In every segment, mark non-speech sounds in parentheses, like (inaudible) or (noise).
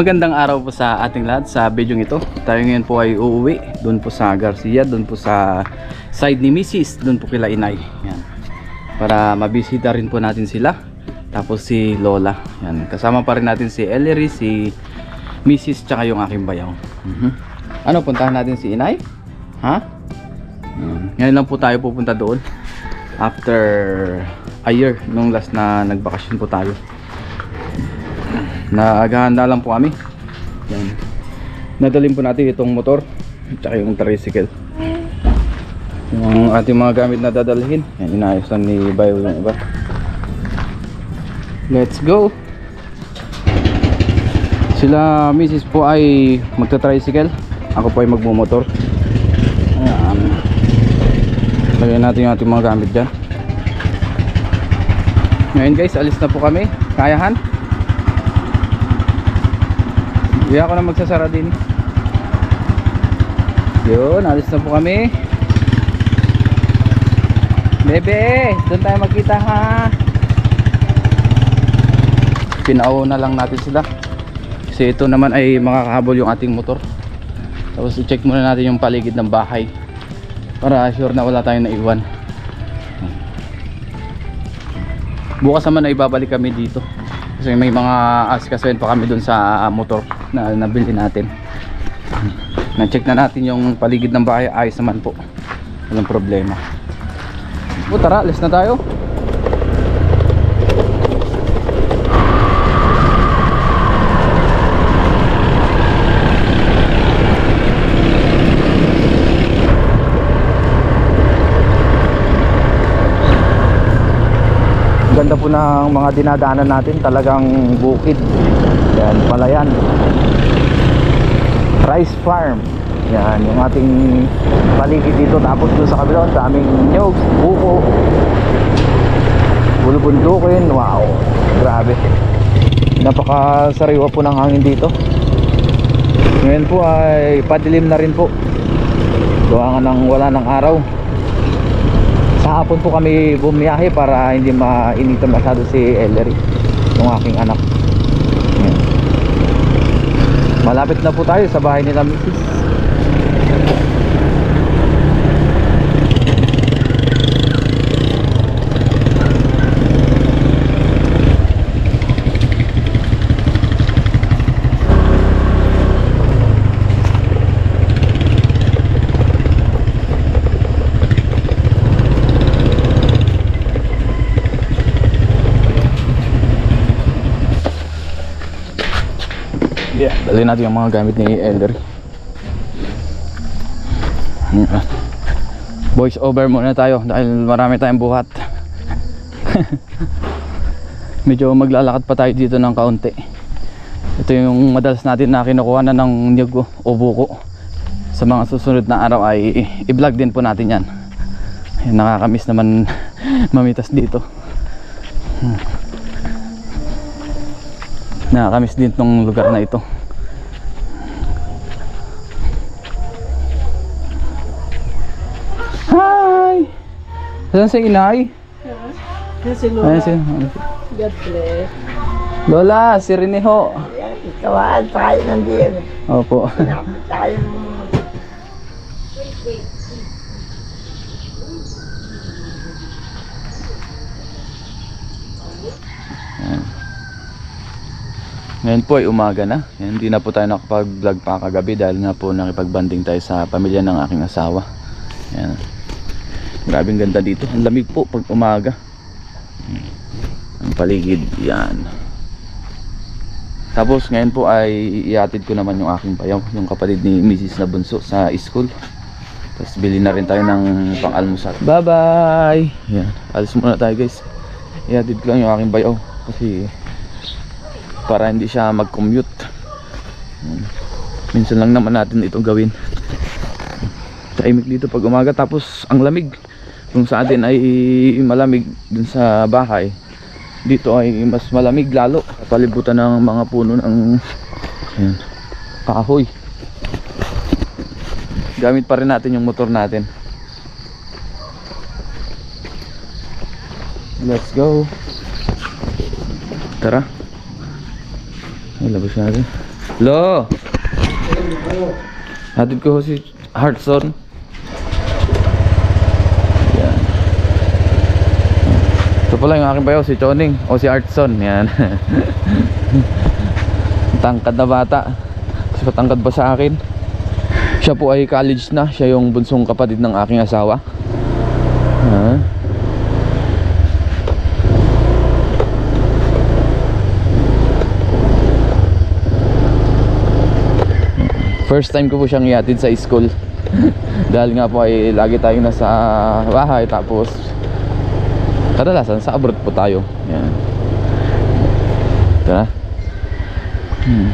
Magandang araw po sa ating lahat sa video ito. Tayo ngayon po ay uuwi doon po sa Garcia, doon po sa side ni Mrs. doon po kila Inay. Yan. Para mabisita rin po natin sila. Tapos si Lola. Yan. Kasama pa rin natin si Ellery, si Mrs. tsaka yung aking bayaw. Mhm. Ano, puntahan natin si Inay? Ha? Yan. Ngayon lang po tayo pupunta doon. After a year, nung last na nagbakasyon po tayo. Naghahanda lang po kami. Yan. Nadalhin po natin itong motor at yung tricycle. Yung ating mga gamit na dadalhin. Yan, inayos lang ni Bayo yung iba. Let's go! Sila Mrs. po ay magta-tricycle. Ako po ay magmumotor. Ayan. Lagyan natin yung ating mga gamit dyan. Ngayon guys, alis na po kami. Kayahan? Hindi ako na magsasara din. Yun, alis na po kami. Bebe, doon tayo magkita ha. Pinauna lang natin sila. Kasi ito naman ay makakahabol yung ating motor. Tapos i-check muna natin yung paligid ng bahay. Para sure na wala tayong naiwan. Bukas naman ay babalik kami dito. Kasi may mga asikasuhin pa kami dun sa ah, motor na nabili natin. Na-check na natin yung paligid ng bahay. Ayos naman po. Walang problema. O tara, alis na tayo. Po ng mga dinadaanan natin talagang bukid. Yan palayan. Rice farm. Yan yung ating paligid dito. Tapos doon sa kabila daming nyog buko. Bulubundukin wow. Grabe. Napakasariwa po ng hangin dito. Ngayon po ay padilim na rin po. Gawa ng wala ng araw sa hapon po kami bumiyahe para hindi mainitan masyado si Ellery yung aking anak malapit na po tayo sa bahay nila Mrs. Dali natin yung mga gamit ni Elder. Voice over muna tayo dahil marami tayong buhat. (laughs) Medyo maglalakad pa tayo dito ng kaunti. Ito yung madalas natin na kinukuha na ng niyog o buko. Sa mga susunod na araw ay i-vlog din po natin yan. Nakakamiss naman (laughs) mamitas dito. Hmm. Nakakamiss din tong lugar na ito. Saan si inay? Yan si Ayan Lola. si... God bless. Lola, si Rene ho. Yan, ikawaan tayo ng diyan. Opo. Tayo Ngayon po ay umaga na. Ayan, Hindi na po tayo nakapag-vlog pa kagabi dahil nga po nakipag-banding tayo sa pamilya ng aking asawa. Ayan. Grabe ang ganda dito. Ang lamig po pag umaga. Hmm. Ang paligid. Yan. Tapos ngayon po ay iatid ko naman yung aking payaw, yung kapatid ni Mrs. na bunso sa school. Tapos bili na rin tayo ng pang-almusal. Bye-bye! Yan. Alis muna tayo guys. Iatid ko lang yung aking bayaw. Kasi para hindi siya mag-commute. Hmm. Minsan lang naman natin ito gawin. Tahimik dito pag umaga tapos ang lamig. Kung sa atin ay malamig dun sa bahay, dito ay mas malamig lalo. Palibutan ng mga puno ng ayan, kahoy. Gamit pa rin natin yung motor natin. Let's go. Tara. Ay, labas natin. Lo! Hatid ko si Hartson. Yan. Ito pala yung aking bayaw, si Choning o si Hartson. Yan. (laughs) Tangkad na bata. Mas matangkad ba sa akin? Siya po ay college na. Siya yung bunsong kapatid ng aking asawa. Ha? First time ko po siyang iatid sa school. (laughs) Dahil nga po ay lagi tayong nasa bahay tapos kadalasan sa abroad po tayo. Yan. Ito na. Hmm.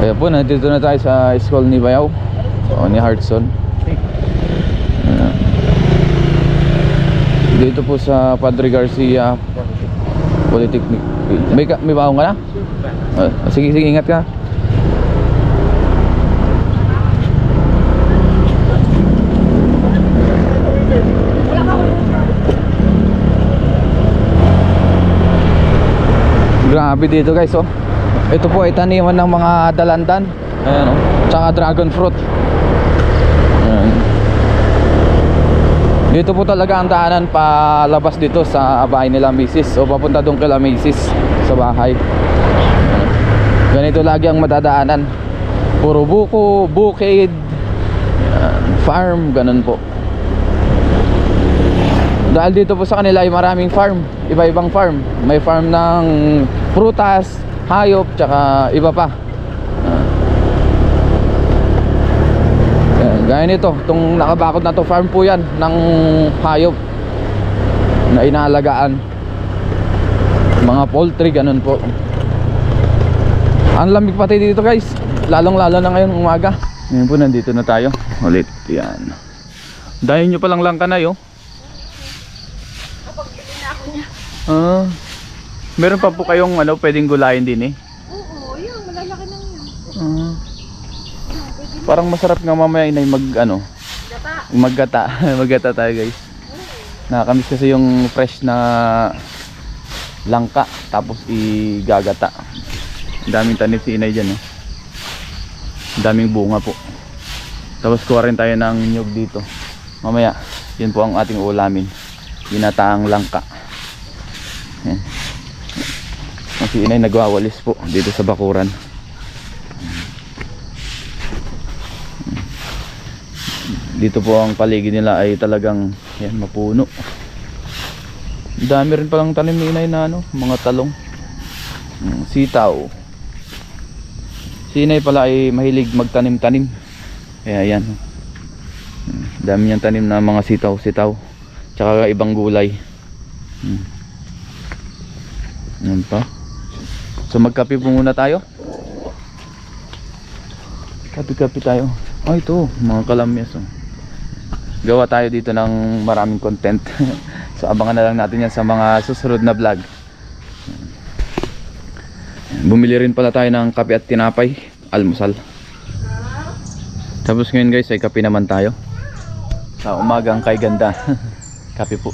Kaya po, nandito na tayo sa school ni Bayaw o ni Hartson. Dito po sa Padre Garcia Polytechnic. May, may baong ka na? Ah, sige, sige, ingat ka. Grabe dito guys oh. Ito po ay taniman ng mga dalandan. Ayan oh. Tsaka dragon fruit. Ayan. Dito po talaga ang daanan palabas dito sa bahay nila Mrs. O papunta doon kila Mrs. sa bahay. Ganito lagi ang madadaanan. Puro buko, bukid, yan, farm, ganun po. Dahil dito po sa kanila ay maraming farm, iba-ibang farm. May farm ng prutas, hayop, tsaka iba pa. Yan, gaya nito, itong nakabakod na to farm po yan ng hayop na inaalagaan. Mga poultry, ganun po. Ang lamig pati dito guys, lalong lalo na ngayon umaga. Ngayon po nandito na tayo ulit. Yan. Dahil nyo palang lang ka na yo. Ah, meron pa po kayong ano, pwedeng gulayin din eh. Oo, yun. Malalaki na yun. Ah. Parang masarap nga mamaya inay mag ano, Gata. maggata. (laughs) maggata tayo guys. Nakakamiss kasi yung fresh na langka tapos igagata. Ang daming tanim si inay dyan. Ang daming bunga po. Tapos kuha rin tayo ng nyug dito. Mamaya, yun po ang ating ulamin. Ginataang langka. Yan. Ang Si inay nagwawalis po dito sa bakuran. dito po ang paligid nila ay talagang yan mapuno. Dami rin palang tanim ni inay na ano mga talong. Sitaw. Si inay pala ay mahilig magtanim-tanim. Kaya yan. Dami niyang tanim na mga sitaw sitaw tsaka ibang gulay. Mm. yan pa so magkape po muna tayo. Kape-kape tayo. Oh ito mga kalamyas oh. Gawa tayo dito ng maraming content. (laughs) So abangan na lang natin yan sa mga susunod na vlog. Bumili rin pala tayo ng kape at tinapay. Almusal. Tapos ngayon guys ay kape naman tayo. Sa umagang kay ganda. (laughs) Kape po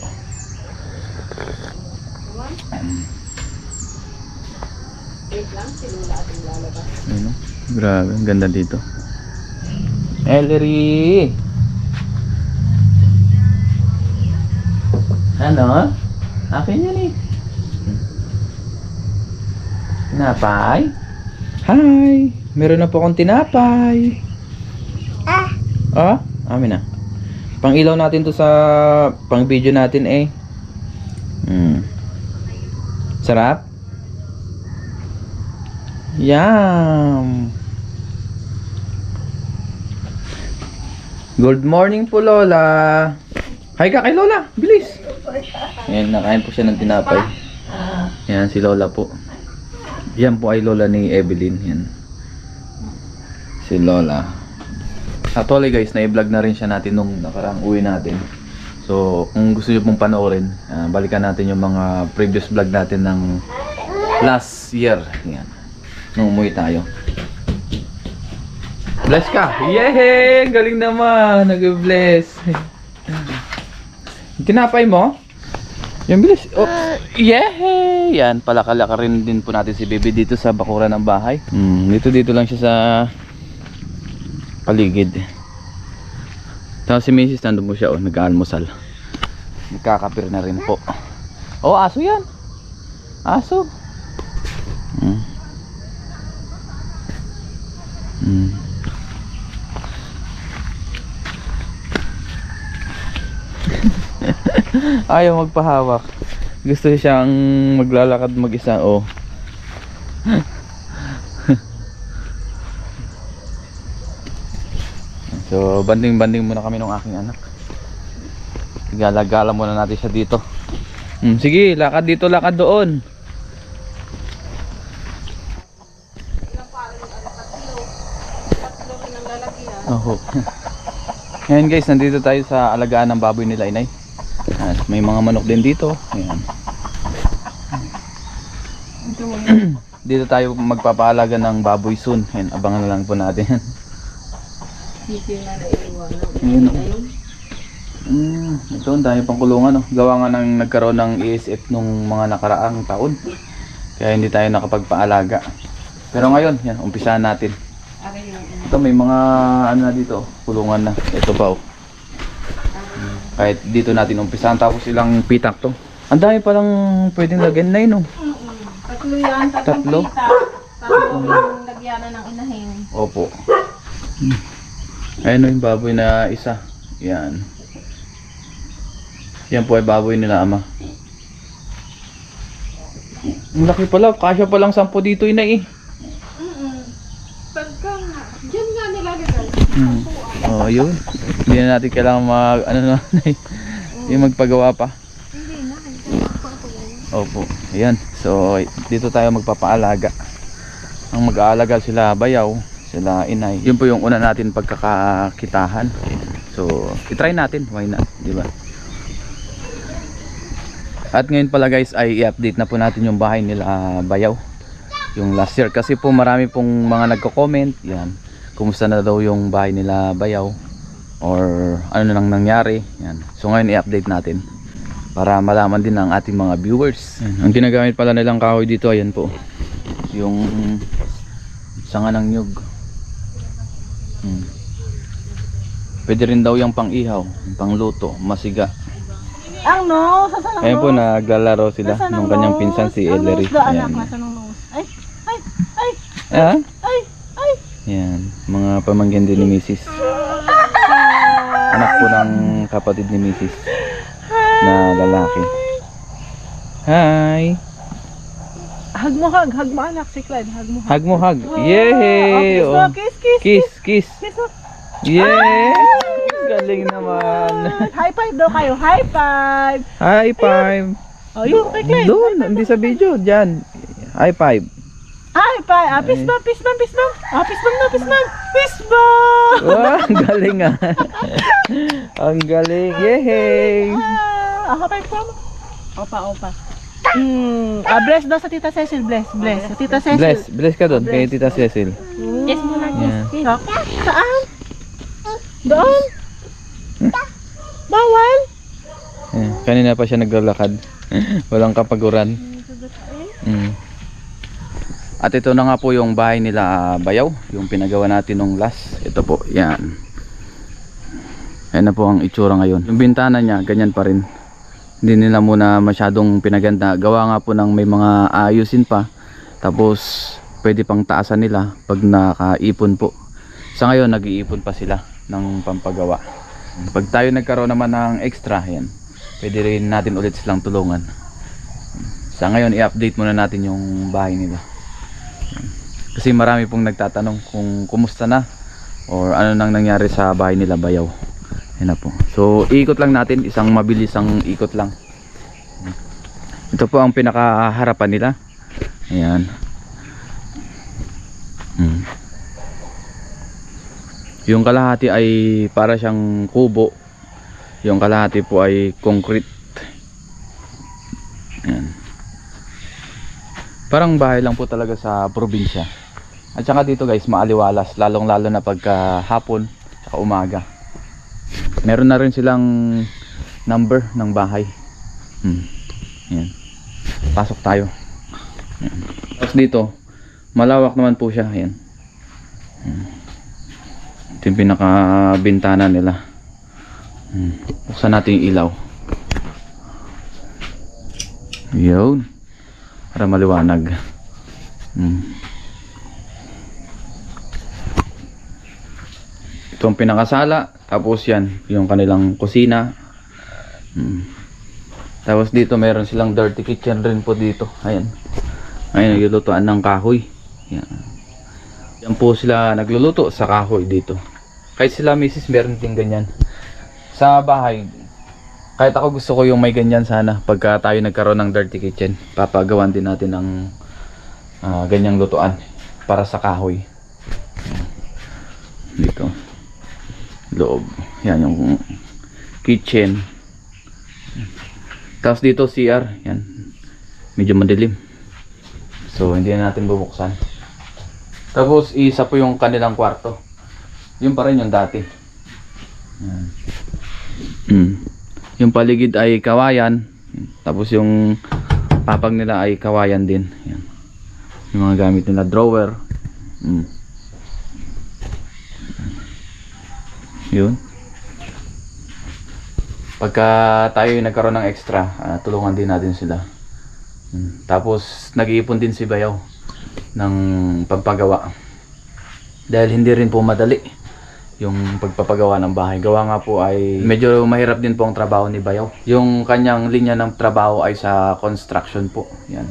Ayun, oh. grabe ang ganda dito Ellery Ano? Akin yan eh. Tinapay? Hi! Meron na po akong tinapay. Ah? Oh? Amin na. Pang ilaw natin to sa pang video natin eh. Hmm. Sarap? Yum! Good morning po Lola. Hi ka kay Lola, bilis. Ayan, nakain po siya ng tinapay. Yan, si Lola po. Yan po ay Lola ni Evelyn. Yan. Si Lola. Actually guys, na-vlog na rin siya natin nung nakarang uwi natin. So, kung gusto niyo pong panoorin, ah, balikan natin yung mga previous vlog natin ng last year. Yan. Nung umuwi tayo. Bless ka! Yay! Galing naman! Nag-bless! Tinapay mo? Yan bilis. Oh. Yay! Yan, palakalaka rin din po natin si Baby dito sa bakuran ng bahay. Hmm, dito dito lang siya sa paligid. Tapos si Mrs. nandun po siya, oh, nag-aalmusal. Nagkakapir na rin po. Oh, aso yan. Aso. Ayaw magpahawak. Gusto siyang maglalakad mag-isa, oh. (laughs) so, banding-banding muna kami ng aking anak. Galagala muna natin siya dito. Hmm, sige, lakad dito, lakad doon. Oho. (laughs) Ngayon guys, nandito tayo sa alagaan ng baboy nila inay. At may mga manok din dito. Ayan. (clears throat) Dito tayo magpapaalaga ng baboy soon. Ayan, abangan na lang po natin. Oh. Ayun. mm, ito, ang dami pang kulungan. No? Gawa nga ng nagkaroon ng ESF nung mga nakaraang taon. Kaya hindi tayo nakapagpaalaga. Pero ngayon, yan, umpisahan natin. Ito, may mga ano na dito, kulungan na. Ito pa oh. Kahit dito natin umpisahan tapos ilang pitak to. Ang dami palang pwedeng lagyan na yun oh. Tatlo yan, tatlong Tatlo? kita. Tatlo yung lagyanan ng inahin. Opo. Ayun oh, yung baboy na isa. Yan. Yan po ay baboy nila ama. Ang laki pala, kasya pa lang sampo dito yun eh. Mm-mm. Pagka nga, dyan nga nilalagay. Hmm. Oh, yun. Hindi na natin kailangan mag, ano (laughs) na, yung magpagawa pa. Hindi na. Opo. Ayan. So, dito tayo magpapaalaga. Ang mag-aalaga sila bayaw, sila inay. Yun po yung una natin pagkakakitahan. So, itry natin. Why not? Di ba? At ngayon pala guys ay i-update na po natin yung bahay nila ah, bayaw. Yung last year. Kasi po marami pong mga nagko-comment. Yan. Kumusta na daw yung bahay nila bayaw. Or ano na lang nangyari. Yan. So ngayon i-update natin para malaman din ng ating mga viewers. Ang ginagamit pala nilang kahoy dito, ayan po. Yung sanga ng nyug. Hmm. Pwede rin daw yung pang-ihaw, pang-luto, masiga. Ang no, sa sanang Ayan po, naglalaro sila ng kanyang pinsan si Ellery. Ang anak, nung nose. Ay, ay, ay, Ah? Yan, mga pamangkin din ni Mrs. Anak po ng kapatid ni Mrs. na lalaki. Hi! Hug mo, hug. Hug mo, anak. Si Clyde. Hug mo, Hug mo, hug. Yay! Oh, Oh. kiss, kiss, kiss. Kiss, kiss. Kiss. Yay! Galing naman. High five daw kayo. High five. High five. Oh, yun, kay Clyde. Doon, hindi sa video. Diyan. High five. Ah, fist bump, fist bump, fist bump. Ah, bump na. Fist bump. Wow, ang galing ah. (laughs) ang galing. Yay! Ah, five po mo. Opa, opa. Hmm, ah, bless daw sa Tita Cecil. Bless, bless. Sa Tita Cecil. Bless. Bless ka doon kay Tita Cecil. Yes mo na. Yeah. Sa- Saan? Doon? Bawal? Eh, kanina pa siya naglalakad. (laughs) Walang kapaguran. Mm. At ito na nga po yung bahay nila ah, Bayaw, yung pinagawa natin nung last. Ito po, yan. Ayan na po ang itsura ngayon. Yung bintana niya, ganyan pa rin. Hindi nila muna masyadong pinaganda. Gawa nga po ng may mga ayusin pa. Tapos, pwede pang taasan nila pag nakaipon po. Sa ngayon, nag-iipon pa sila ng pampagawa. Pag tayo nagkaroon naman ng extra, yan. Pwede rin natin ulit silang tulungan. Sa ngayon, i-update muna natin yung bahay nila. Kasi marami pong nagtatanong kung kumusta na or ano nang nangyari sa bahay nila Bayaw. Yan na po. So, ikot lang natin. Isang mabilisang ikot lang. Ito po ang pinakaharapan nila. Ayan. Hmm. Yung kalahati ay para siyang kubo. Yung kalahati po ay concrete. Ayan. Parang bahay lang po talaga sa probinsya. At saka dito guys, maaliwalas. Lalong lalo na pagka hapon, saka umaga. Meron na rin silang number ng bahay. Hmm. Yan. Pasok tayo. Yan. Tapos dito, malawak naman po siya. Yan. Yan. Ito yung pinaka-bintana nila. Hmm. Buksan natin yung ilaw. Yun. Para maliwanag. Hmm. Ito ang pinakasala. Tapos yan, yung kanilang kusina. Hmm. Tapos dito meron silang dirty kitchen rin po dito. Ayan. Ayan, naglulutuan ng kahoy. Yan. Yan po sila nagluluto sa kahoy dito. Kahit sila misis meron din ganyan. Sa bahay, kahit ako gusto ko yung may ganyan sana pagka tayo nagkaroon ng dirty kitchen. Papagawan din natin ng ah, ganyang lutuan para sa kahoy. Dito. Loob. Yan yung kitchen. Tapos dito CR. Yan. Medyo madilim. So hindi na natin bubuksan. Tapos isa po yung kanilang kwarto. Yun pa rin yung dati. Yan. Mm. Yung paligid ay kawayan. Tapos yung papag nila ay kawayan din. Yan. Yung mga gamit nila drawer. Mm. Yun. Pagka tayo yung nagkaroon ng extra, ah, tulungan din natin sila. Mm. Tapos nag-iipon din si Bayaw ng pagpagawa. Dahil hindi rin po madali yung pagpapagawa ng bahay. Gawa nga po ay medyo mahirap din po ang trabaho ni Bayaw. Yung kanyang linya ng trabaho ay sa construction po. Yan.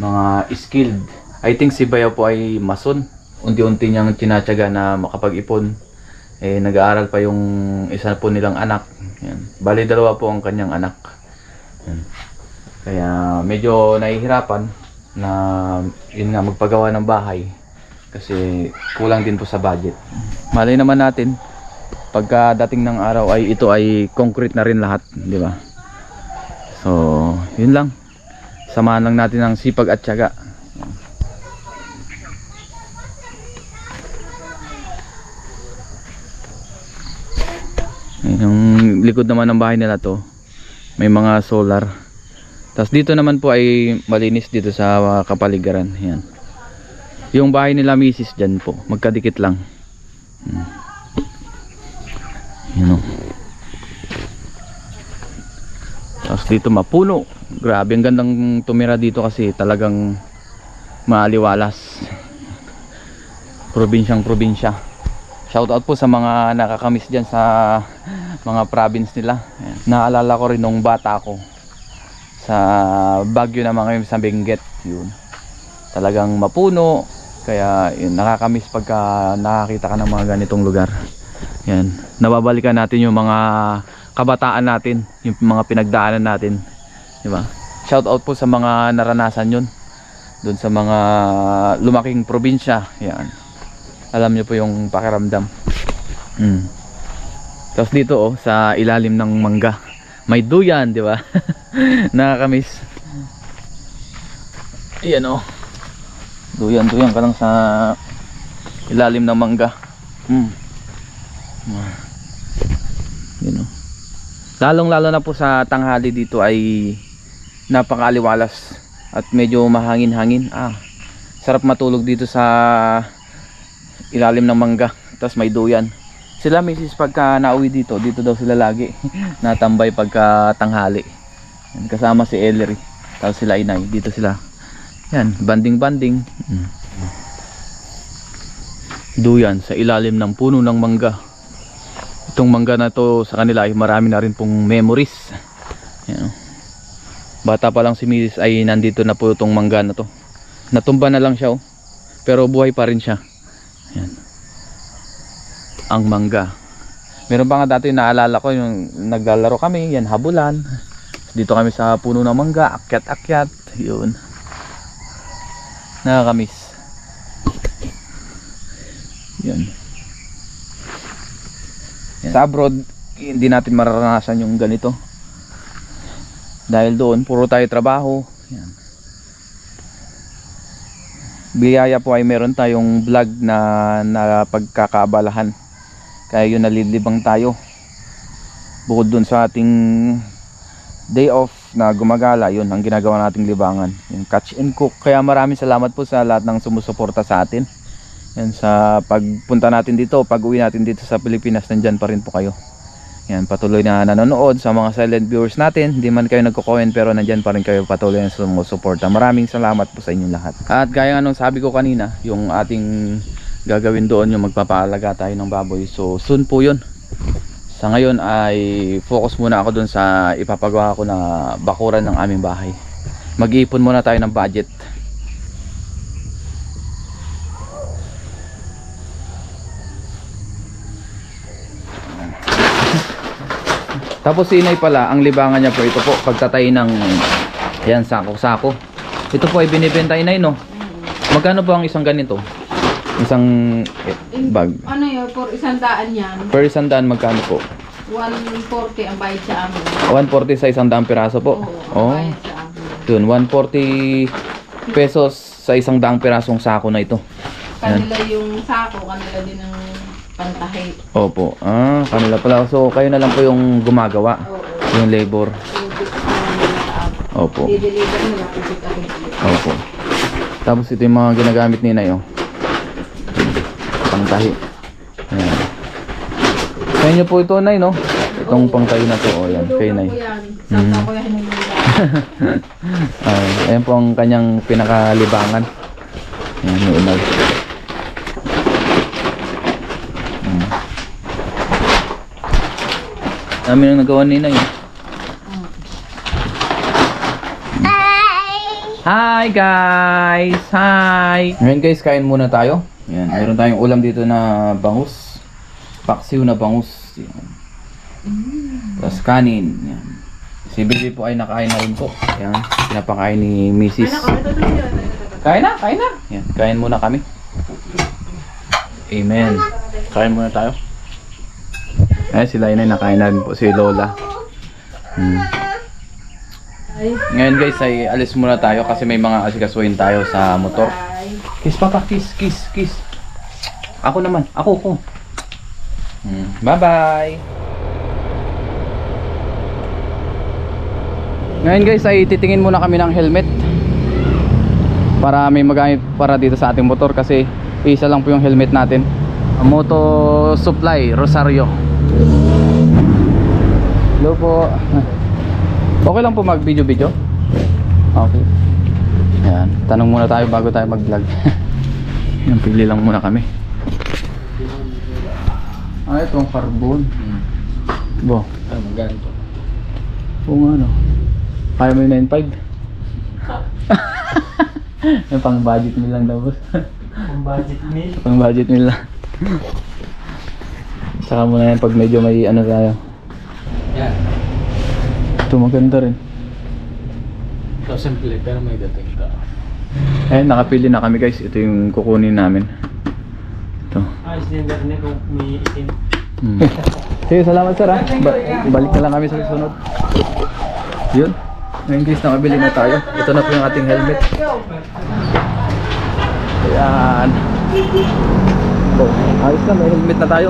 Mga skilled. I think si Bayaw po ay mason. Unti-unti niyang tinatyaga na makapag-ipon. Eh, nag-aaral pa yung isa po nilang anak. Yan. Bali, dalawa po ang kanyang anak. Yan. Kaya medyo nahihirapan na yun nga magpagawa ng bahay kasi kulang din po sa budget. Malay naman natin pagka dating ng araw ay ito ay concrete na rin lahat, di ba? So, yun lang. Samahan lang natin ng sipag at tiyaga. Yung likod naman ng bahay nila to, may mga solar. Tapos dito naman po ay malinis dito sa uh, kapaligiran. Yan. Yung bahay nila misis dyan po. Magkadikit lang. Hmm. Yan o. Tapos dito mapuno. Grabe ang gandang tumira dito kasi talagang maaliwalas. Probinsyang probinsya. Shoutout po sa mga nakakamiss dyan sa mga province nila. Ayan. Naalala ko rin nung bata ako sa Baguio naman kami sa Benguet yun. Talagang mapuno kaya yun, nakakamiss pagka nakakita ka ng mga ganitong lugar. Yan nababalikan natin yung mga kabataan natin yung mga pinagdaanan natin di ba? Shout out po sa mga naranasan yun doon sa mga lumaking probinsya. Yan alam nyo po yung pakiramdam. Mm. Tapos dito oh sa ilalim ng mangga. May duyan di ba? (laughs) Nakakamiss. Ayan oh. Duyan duyan ka lang sa ilalim ng mangga. Hmm. yun oh. Lalong lalo na po sa tanghali dito ay napakaliwalas at medyo mahangin hangin ah sarap matulog dito sa ilalim ng mangga tapos may duyan sila misis pagka nauwi dito dito daw sila lagi. (laughs) Natambay pagka tanghali. Yan, kasama si Ellery tapos sila inay dito sila. Yan banding banding mm. duyan sa ilalim ng puno ng mangga. Itong mangga na to sa kanila ay marami na rin pong memories. Yan. bata pa lang si misis ay nandito na po itong mangga na to. Natumba na lang siya oh. pero buhay pa rin siya. Yan ang mangga. Meron pa nga dati naalala ko yung naglalaro kami, yan habulan. Dito kami sa puno ng mangga, akyat-akyat, yun. Nakakamiss. Yun. Yan. Sa abroad, hindi natin mararanasan yung ganito. Dahil doon, puro tayo trabaho. Yan. Biyaya po ay meron tayong vlog na, na pagkakaabalahan kaya yun nalilibang tayo bukod dun sa ating day off na gumagala, yun ang ginagawa nating libangan. Yung catch and cook. Kaya maraming salamat po sa lahat ng sumusuporta sa atin. Yan sa pagpunta natin dito, pag uwi natin dito sa Pilipinas, nandyan pa rin po kayo. Yan, patuloy na nanonood sa mga silent viewers natin. Hindi man kayo nagko-comment pero nandyan pa rin kayo patuloy na sumusuporta. Maraming salamat po sa inyong lahat. At gaya nga nung sabi ko kanina, yung ating gagawin doon yung magpapaalaga tayo ng baboy. So soon po yun. Sa ngayon ay focus muna ako doon sa ipapagawa ko na bakuran ng aming bahay. Mag-iipon muna tayo ng budget. Tapos si inay pala, ang libangan niya po ito po, pagtatay ng yan, sako-sako. Ito po ay binibenta inay no? Magkano po ang isang ganito? Isang bag. Ano yun, for isang daan yan, Per isang daan magkano po? 140 ang bayad sa amin. 140 sa isang daang piraso po. Oo, Oh, ang bayad sa amin. yun, 140 pesos sa isang daang pirasong sako na ito. Kanila yung sako, kanila din ang pantahi. Opo. Ah, kanila pala. So, kayo na lang po yung gumagawa. Oo. Yung labor. Yung pick up naman nila sa amin. Opo. Dideliver nila, pick up nila. Opo. Tapos ito yung mga ginagamit ni Inay, oh. Pangtahi. Ayan. Sa inyo po ito, Nay, no? Itong pangtahi na to, oh, yan. Kay Nay. Mm. Ay, ayan po ang kanyang pinakalibangan. Ayan, yung inay. Hmm. Dami nang nagawa ni Inay. oh. Hi guys! Hi! Ngayon guys, kain muna tayo. Yan, mayroon tayong ulam dito na bangus. Paksiw na bangus. Yan. Tapos kanin. Yan. Si Bibi po ay nakain na rin po. Yan, pinapakain ni Mrs. Kain na, kain na. Yan, kain muna kami. Amen. Kain muna tayo. Ay, sila yun ay nakain na rin po. Si Lola. Hmm. Ngayon guys ay alis muna tayo kasi may mga asikasuhin tayo sa motor. Kiss papa, kiss, kiss, kiss. Ako naman, ako ko. Hmm. Bye bye. Ngayon guys ay titingin muna kami ng helmet para may magamit para dito sa ating motor kasi isa lang po yung helmet natin. Moto Supply Rosario. Hello po. Okay lang po mag video video? Okay. Yan. Tanong muna tayo bago tayo mag vlog. (laughs) Yan, pili lang muna kami. Ah, itong carbon. Hmm. Bo. Ah, magkano to? Oo nga no. Kaya mo yung 9.5? (laughs) yung pang budget meal lang daw boss. Kung budget meal. (laughs) pang budget meal lang. Muna yan pag medyo may ano tayo. Yan. Ito maganda rin. Ito simple pero may dating ka. Eh, nakapili na kami guys. Ito yung kukunin namin. Ito. Ayos din garne kung may itim. Hmm. (laughs) Sige, salamat sir ha. Ba- balik na lang kami sa susunod. Yun. Ngayon guys, nakabili na tayo. Ito na po yung ating helmet. Ayan. Oh, ayos na, may helmet na tayo.